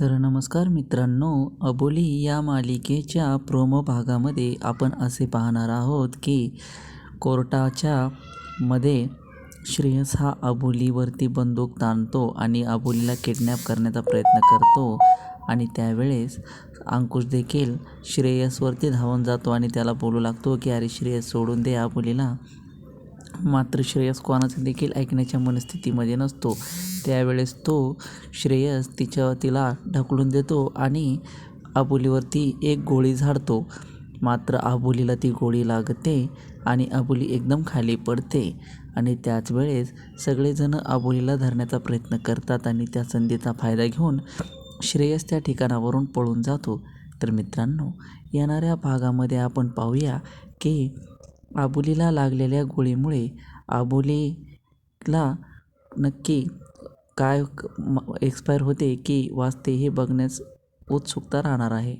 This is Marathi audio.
तर नमस्कार मित्रांनो अबोली या मालिकेच्या प्रोमो भागामध्ये आपण असे पाहणार आहोत की कोर्टाच्या मध्ये श्रेयस हा अबोलीवरती बंदूक ताणतो आणि अबोलीला किडनॅप करण्याचा प्रयत्न करतो आणि त्यावेळेस अंकुश देखील श्रेयसवरती धावून जातो आणि त्याला बोलू लागतो की अरे श्रेयस सोडून दे अबोलीला. मात्र श्रेयस कोणाचं देखील ऐकण्याच्या मनस्थितीमध्ये नसतो. त्यावेळेस तो श्रेयस तिच्या तिला ढकलून देतो आणि अबोलीवरती एक गोळी झाडतो. मात्र अबोलीला ती गोळी लागते आणि अबोली एकदम खाली पडते आणि त्याच वेळेस सगळेजण अबोलीला धरण्याचा प्रयत्न करतात आणि त्या संधीचा फायदा घेऊन श्रेयस त्या ठिकाणावरून पळून जातो. तर मित्रांनो येणाऱ्या भागामध्ये आपण पाहूया की आबोलीला लागलेल्या गोळीमुळे आबोलीला नक्की काय एक्सपायर होते की वाचते हे बघण्यास उत्सुकता राहणार आहे.